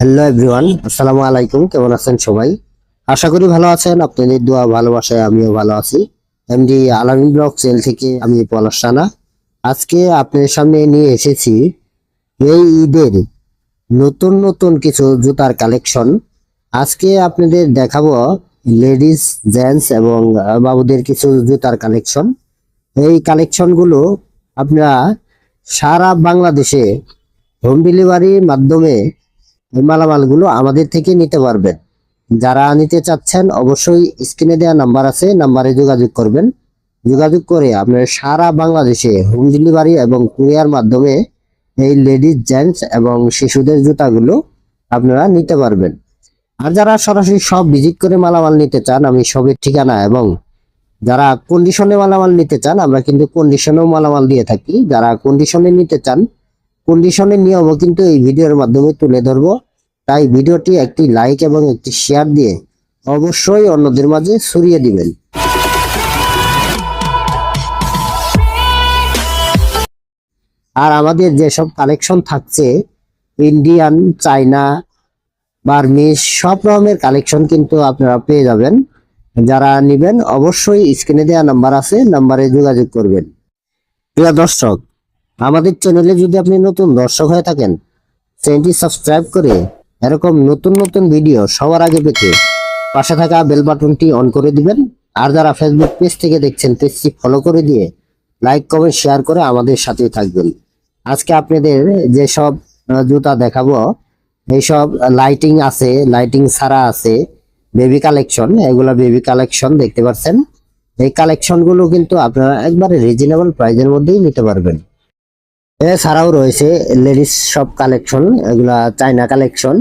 Hello everyone আসসালামু আলাইকুম, কেমন আছেন সবাই? আশা করি ভালো আছেন, আপনাদের দোয়া, ভালোবাসায় আমিও ভালো আছি। এমডি আলামিন ব্লক সেল থেকে আমি পলাশ রানা। আজকে আপনাদের সামনে নিয়ে এসেছি এই ঈদের নতুন নতুন কিছু জুতার কালেকশন। আজকে আপনাদের দেখাবো লেডিস, জেন্টস এবং বাবুদের কিছু জুতার কালেকশন। এই কালেকশনগুলো আপনারা সারা বাংলাদেশে হোম ডেলিভারির মাধ্যমে এই মালামালগুলো আমাদের থেকে নিতে পারবেন। যারা নিতে চাচ্ছেন, অবশ্যই স্ক্রিনে দেওয়া নাম্বার আছে, নাম্বারে যোগাযোগ করবেন। যোগাযোগ করে আপনার সারা বাংলাদেশে হোম ডেলিভারি এবং কুরিয়ার মাধ্যমে এই লেডিস জেন্টস এবং শিশুদের জুতাগুলো আপনারা নিতে পারবেন। আর যারা সরাসরি সব ভিজিট করে মালামাল নিতে চান, আমি সবের ঠিকানা এবং যারা কন্ডিশনে মালামাল নিতে চান, আমরা কিন্তু কন্ডিশনেও মালামাল দিয়ে থাকি। যারা কন্ডিশনে নিতে চান কন্ডিশনের নিয়মও কিন্তু এই ভিডিওর মাধ্যমে তুলে ধরবো। তাই ভিডিওটি একটি লাইক এবং একটি শেয়ার দিয়ে অবশ্যই অন্যদের মাঝে ছড়িয়ে দিবেন। আর আমাদের যেসব কালেকশন থাকছে ইন্ডিয়ান চাইনা বার্মিস সব রকমের কালেকশন কিন্তু আপনারা পেয়ে যাবেন। যারা নেবেন, অবশ্যই স্ক্রিনে দেওয়া নাম্বার আছে নাম্বারে যোগাযোগ করবেন। প্রিয় দর্শক আমাদের চ্যানেলে যদি আপনি নতুন দর্শক হয়ে থাকেন, চ্যানেলটি সাবস্ক্রাইব করে এরকম নতুন নতুন ভিডিও সবার আগে পেতে পাশে থাকা বেল বাটনটি অন করে দিবেন। আর যারা ফেসবুক পেজ থেকে দেখছেন পেজটি ফলো করে দিয়ে লাইক কমেন্ট শেয়ার করে আমাদের সাথেই থাকবেন। আজকে আপনাদের যেসব জুতা দেখাবো এইসব লাইটিং আছে লাইটিং ছাড়া আছে বেবি কালেকশন এগুলা বেবি কালেকশন দেখতে পাচ্ছেন। এই কালেকশনগুলো কিন্তু আপনারা একবারে রিজনেবল প্রাইজের মধ্যেই নিতে পারবেন। এছাড়াও রয়েছে লেডিস সব কালেকশন, এগুলা চাইনা কালেকশন।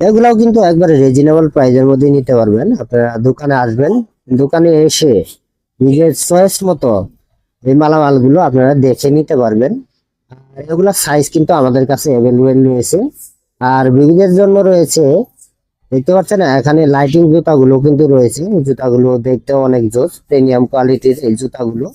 এগুলাও কিন্তু একবারে রিজনেবল প্রাইজের মধ্যে নিতে পারবেন। আপনারা দোকানে আসবেন, দোকানে এসে নিজের চয়েস মতো এই মালামালগুলো আপনারা দেখে নিতে পারবেন। এগুলা সাইজ কিন্তু আমাদের কাছে অ্যাভেলেবেল রয়েছে। আর বেবিদের জন্য রয়েছে, দেখতে পাচ্ছেন এখানে লাইটিং জুতাগুলো কিন্তু রয়েছে। জুতাগুলো দেখতে অনেক জোস প্রিমিয়াম কোয়ালিটির এই জুতাগুলো।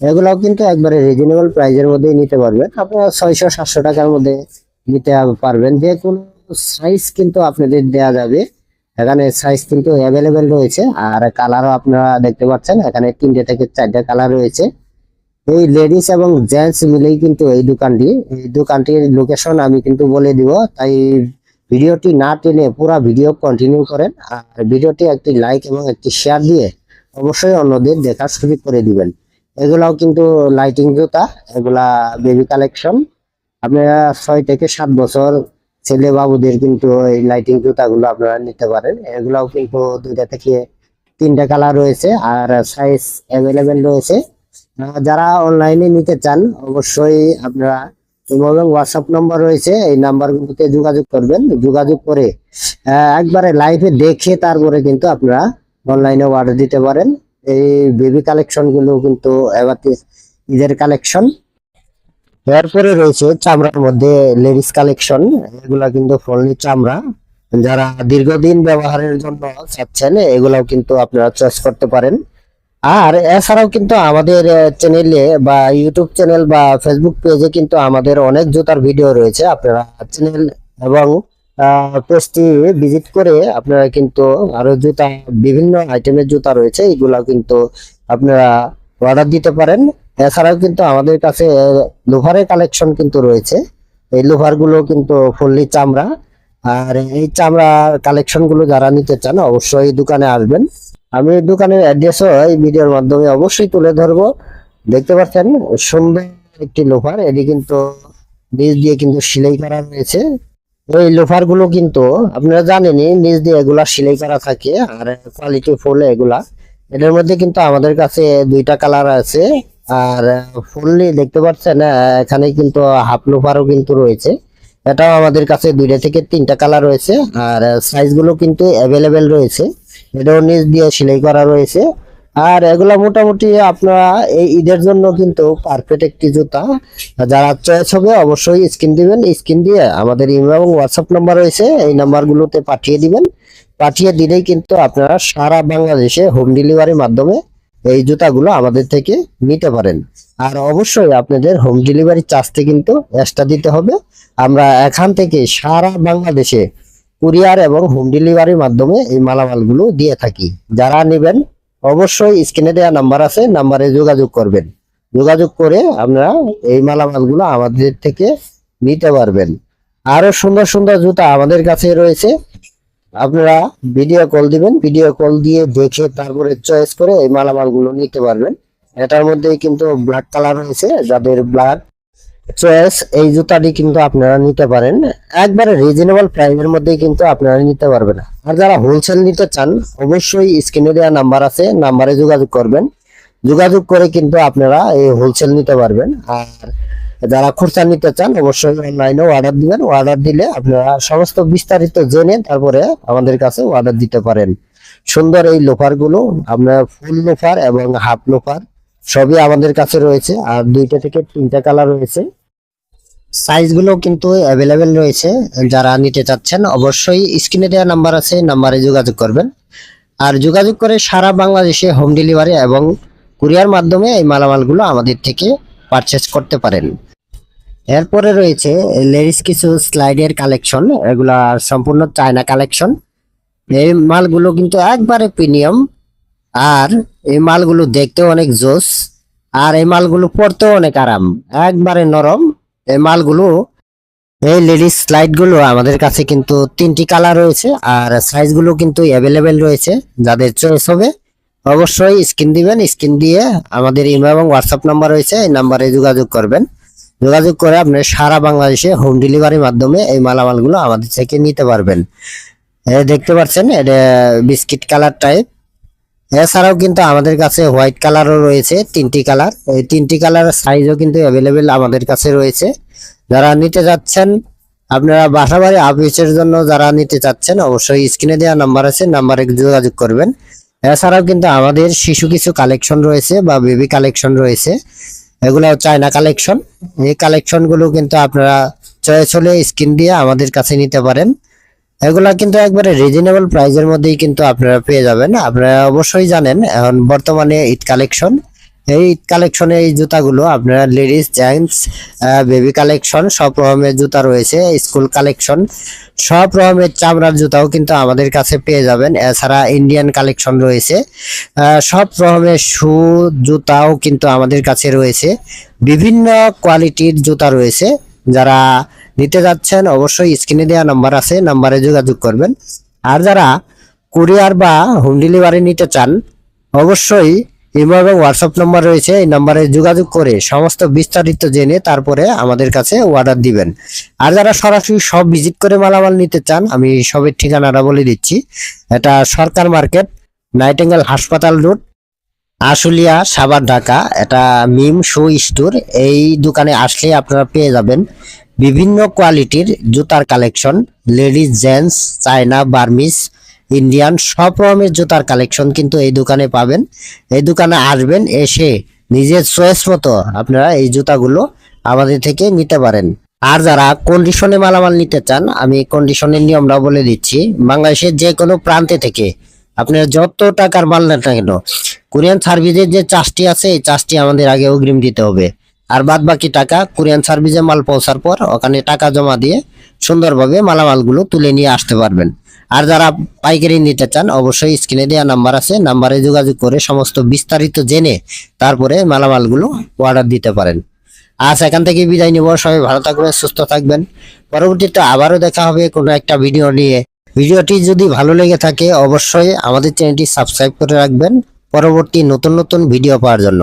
এগুলাও কিন্তু একবারে রিজনেবল প্রাইজের মধ্যেই নিতে পারবেন আপনারা ছয়শো, সাতশো টাকার মধ্যে নিতে পারবেন। যে কোনো সাইজ কিন্তু আপনাদের দেয়া যাবে। এখানে সাইজ কিন্তু অ্যাভেলেবেল রয়েছে। আর কালারও আপনারা দেখতে পাচ্ছেন, এখানে তিনটে থেকে চারটে কালার রয়েছে। এই লেডিস এবং জেন্টস মিলেই কিন্তু এই দোকানটি। এই দোকানটির লোকেশন আমি কিন্তু বলে দিব। তাই ভিডিওটি না টেনে পুরো ভিডিও কন্টিনিউ করেন। আর ভিডিওটি একটি লাইক এবং একটি শেয়ার দিয়ে অবশ্যই অন্যদের দেখার সুযোগ করে দিবেন। এগুলাও কিন্তু লাইটিং জুতা এগুলা বেবি কালেকশন আপনারা ছয় থেকে সাত বছর ছেলে বাবুদের কিন্তু এই লাইটিং জুতাগুলো আপনারা নিতে পারেন। এগুলাও কিন্তু দুইটা থেকে তিনটা কালার রয়েছে আর সাইজ অ্যাভেলেবেল রয়েছে। যারা অনলাইনে নিতে চান, অবশ্যই আপনারা হোয়াটসঅ্যাপ নাম্বার রয়েছে, এই নাম্বারগুলোতে যোগাযোগ করবেন। যোগাযোগ করে একবারে লাইভে দেখে তারপরে কিন্তু আপনারা অনলাইনে অর্ডার দিতে পারেন। এই বেবি কালেকশনগুলো কিন্তু ঈদের কালেকশন এরপরে রয়েছে চামড়ার মধ্যে লেডিস কালেকশন এগুলা কিন্তু ফলনি চামড়া। যারা দীর্ঘদিন ব্যবহারের জন্য চাচ্ছেন, এগুলাও কিন্তু আপনারা চয়েস করতে পারেন। আর এছাড়াও কিন্তু আমাদের চ্যানেলে বা ইউটিউব চ্যানেল বা ফেসবুক পেজে কিন্তু আমাদের অনেক জুতার ভিডিও রয়েছে। আপনারা চ্যানেল এবং পেজটি ভিজিট করে আপনারা কিন্তু আরও জুতা, বিভিন্ন আইটেমের জুতা রয়েছে এগুলা কিন্তু আপনারা অর্ডার দিতে পারেন। এছাড়াও কিন্তু আমাদের কাছে লোভারের কালেকশন কিন্তু রয়েছে। এই লোভারগুলো কিন্তু ফুললি চামড়া। আর এই চামড়ার কালেকশনগুলো যারা নিতে চান, অবশ্যই দোকানে আসবেন। আমি দোকানের অ্যাড্রেসও এই ভিডিওর মাধ্যমে অবশ্যই তুলে ধরবো। দেখতে পাচ্ছেন, সুন্দর একটি লোফার এটি কিন্তু নিচ দিয়ে কিন্তু সেলাই করা রয়েছে। এই লোফারগুলো কিন্তু আপনারা জানেনই, নিচ দিয়ে এগুলা সেলাই করা থাকে আর কোয়ালিটি ফুল এগুলা। এটার মধ্যে কিন্তু আমাদের কাছে দুইটা কালার আছে আর ফুললি দেখতে পাচ্ছেন এখানে কিন্তু হাফ লোফারও কিন্তু রয়েছে। এটাও আমাদের কাছে দুইটা থেকে তিনটা কালার রয়েছে আর সাইজগুলো কিন্তু অ্যাভেলেবেল রয়েছে। এটাও নিচ দিয়ে সেলাই করা রয়েছে। আর এগুলা মোটামুটি আপনারা এই ঈদের জন্য কিন্তু পারফেক্ট একটি জুতা। যারা চয়েস হবে অবশ্যই স্ক্রিন দিবেন। স্ক্রিন দিয়ে আমাদের ইমেল এবং হোয়াটসঅ্যাপ নাম্বার রয়েছে। এই নাম্বারগুলোতে পাঠিয়ে দিবেন। পাঠিয়ে দিলেই কিন্তু আপনারা সারা বাংলাদেশে হোম ডেলিভারির মাধ্যমে এই জুতাগুলো আমাদের থেকে নিতে পারেন। আর অবশ্যই আপনাদের হোম ডেলিভারি চার্জতে কিন্তু এক্সট্রা দিতে হবে। আমরা এখান থেকে সারা বাংলাদেশে কুরিয়ার এবং হোম ডেলিভারির মাধ্যমে এই মালামালগুলো দিয়ে থাকি। যারা নেবেন অবশ্যই স্ক্রিনে দেওয়া নাম্বার আছে, নাম্বারে যোগাযোগ করবেন। যোগাযোগ করে আপনারা এই মালামালগুলো আমাদের থেকে নিতে পারবেন। আরও সুন্দর সুন্দর জুতা আমাদের কাছে রয়েছে। আপনারা ভিডিও কল দিবেন ভিডিও কল দিয়ে দেখে তারপরে চয়েস করে এই মালামালগুলো নিতে পারবেন। এটার মধ্যেই কিন্তু ব্ল্যাক কালার রয়েছে, যাদের ব্ল্যাক চয়েস এই জুতাটি কিন্তু আপনারা নিতে পারেন। একবারে রিজনেবল প্রাইসের মধ্যেই কিন্তু আপনারা নিতে পারবেন। আর যারা হোলসেল নিতে চান, অবশ্যই স্ক্রিনে দেওয়া নাম্বার আছে নাম্বারে যোগাযোগ করবেন। যোগাযোগ করে কিন্তু আপনারা এই হোলসেল নিতে পারবেন। আর যারা খুচরা নিতে চান, অবশ্যই অনলাইনে অর্ডার দিবেন। অর্ডার দিলে আপনারা সমস্ত বিস্তারিত জেনে তারপরে আমাদের কাছে অর্ডার দিতে পারেন। সুন্দর এই লোফারগুলো আপনার ফুল লোফার এবং হাফ লোফার সবই আমাদের কাছে রয়েছে। আর দুইটা থেকে তিনটা কালার রয়েছে। সাইজগুলো কিন্তু অ্যাভেলেবেল রয়েছে। যারা নিতে চাচ্ছেন, অবশ্যই স্ক্রিনে দেওয়া নাম্বার আছে নাম্বারে যোগাযোগ করবেন। আর যোগাযোগ করে সারা বাংলাদেশে হোম ডেলিভারি এবং কুরিয়ার মাধ্যমে এই মালামালগুলো আমাদের থেকে পারচেস করতে পারেন। এরপরে রয়েছে লেডিস কিছু স্লাইডের কালেকশন এগুলা সম্পূর্ণ চায়না কালেকশন এই মালগুলো কিন্তু একবারে প্রিমিয়াম আর এই মালগুলো দেখতেও অনেক জোস, আর এই মালগুলো পরতেও অনেক আরাম, একবারে নরম। এই মালগুলো, এই লেডিস স্লাইডগুলো আমাদের কাছে কিন্তু তিনটি কালার রয়েছে আর সাইজগুলো কিন্তু অ্যাভেলেবেল রয়েছে। যাদের চয়েস হবে, অবশ্যই স্ক্রিন দিবেন স্ক্রিন দিয়ে আমাদের ইমেল এবং হোয়াটসঅ্যাপ নাম্বার রয়েছে, এই নাম্বারে যোগাযোগ করবেন। যোগাযোগ করে আপনি সারা বাংলাদেশে হোম ডেলিভারির মাধ্যমে এই মালামালগুলো আমাদের থেকে নিতে পারবেন। দেখতে পাচ্ছেন, এটা বিস্কিট কালার টাইপ এছাড়াও কিন্তু আমাদের কাছে হোয়াইট কালারও রয়েছে, তিনটি কালার। এই তিনটি কালার সাইজও কিন্তু অ্যাভেলেবেল আমাদের কাছে রয়েছে। যারা নিতে যাচ্ছেন আপনারা বাসাবাড়ি অফিসের জন্য যারা নিতে চাচ্ছেন, অবশ্যই স্ক্রিনে দেওয়া নাম্বার আছে নাম্বারে যোগাযোগ করবেন। এছাড়াও কিন্তু আমাদের শিশু কিছু কালেকশন রয়েছে বা বেবি কালেকশন রয়েছে। এগুলো চায়না কালেকশন এই কালেকশনগুলো কিন্তু আপনারা চয়েস হলে স্ক্রিন দিয়ে আমাদের কাছে নিতে পারেন। এগুলা কিন্তু একবারে রিজনেবল প্রাইজের মধ্যেই কিন্তু আপনারা পেয়ে যাবেন। আপনারা অবশ্যই জানেন, এখন বর্তমানে ঈদ কালেকশন এই ঈদ কালেকশনে এই জুতাগুলো আপনারা লেডিস জেন্টস বেবি কালেকশন সব রকমের জুতা রয়েছে স্কুল কালেকশন সব রকমের চামড়ার জুতাও কিন্তু আমাদের কাছে পেয়ে যাবেন। এছাড়া ইন্ডিয়ান কালেকশন রয়েছে। সব রকমের শু, জুতাও কিন্তু আমাদের কাছে রয়েছে। বিভিন্ন কোয়ালিটির জুতা রয়েছে। যারা নিতে যাচ্ছেন, অবশ্যই স্ক্রিনে দেওয়া নাম্বার আছে নাম্বারে যোগাযোগ করবেন। আর যারা কুরিয়ার বা হোম ডেলিভারি নিতে চান, অবশ্যই ইমো এবং হোয়াটসঅ্যাপ নাম্বার রয়েছে, এই নাম্বারে যোগাযোগ করে সমস্ত বিস্তারিত জেনে তারপরে আমাদের কাছে অর্ডার দিবেন। আর যারা সরাসরি সব ভিজিট করে মালামাল নিতে চান, আমি সবের ঠিকানাটা বলে দিচ্ছি। এটা সরকার মার্কেট নাইটেঙ্গেল হাসপাতাল রোড, আশুলিয়া সাবার ঢাকা। এটা মিম শু স্টোর, এই দোকানে আসলে আপনারা পেয়ে যাবেন। বিভিন্ন কোয়ালিটির জুতার collection, ladies, gents, China Burmese Indian, সব রকমের জুতার কালেকশন কিন্তু এই দোকানে পাবেন। এই দোকানে আসবেন, এসে নিজের চয়েস মতো আপনারা এই জুতাগুলো আমাদের থেকে নিতে পারেন। আর যারা কন্ডিশনে মালামাল নিতে চান, আমি কন্ডিশনের নিয়মটা বলে দিচ্ছি। বাংলাদেশের যে কোনো প্রান্তে থেকে আপনার যত টাকার মাল নেন না কেন, কোরিয়ান সার্ভিসের যে চার্জটি আছে, এই চার্জটি আমাদের আগে অগ্রিম দিতে হবে। আর বাদ বাকি টাকা কোরিয়ান সার্ভিসে মাল পৌঁছার পর ওখানে টাকা জমা দিয়ে সুন্দরভাবে মালামালগুলো তুলে নিয়ে আসতে পারবেন। আর যারা পাইকারি নিতে চান, অবশ্যই স্ক্রিনে দেওয়া নাম্বার আছে। নাম্বারে যোগাযোগ করে সমস্ত বিস্তারিত জেনে তারপরে মালামালগুলো অর্ডার দিতে পারেন। আজ এখান থেকে বিদায় নিব। সবাই ভালো থাকবেন, সুস্থ থাকবেন। পরবর্তীতে আবারও দেখা হবে কোনো একটা ভিডিও নিয়ে। ভিডিওটি যদি ভালো লেগে থাকে, অবশ্যই আমাদের চ্যানেলটি সাবস্ক্রাইব করে রাখবেন। পরবর্তী নতুন নতুন ভিডিও পাওয়ার জন্য।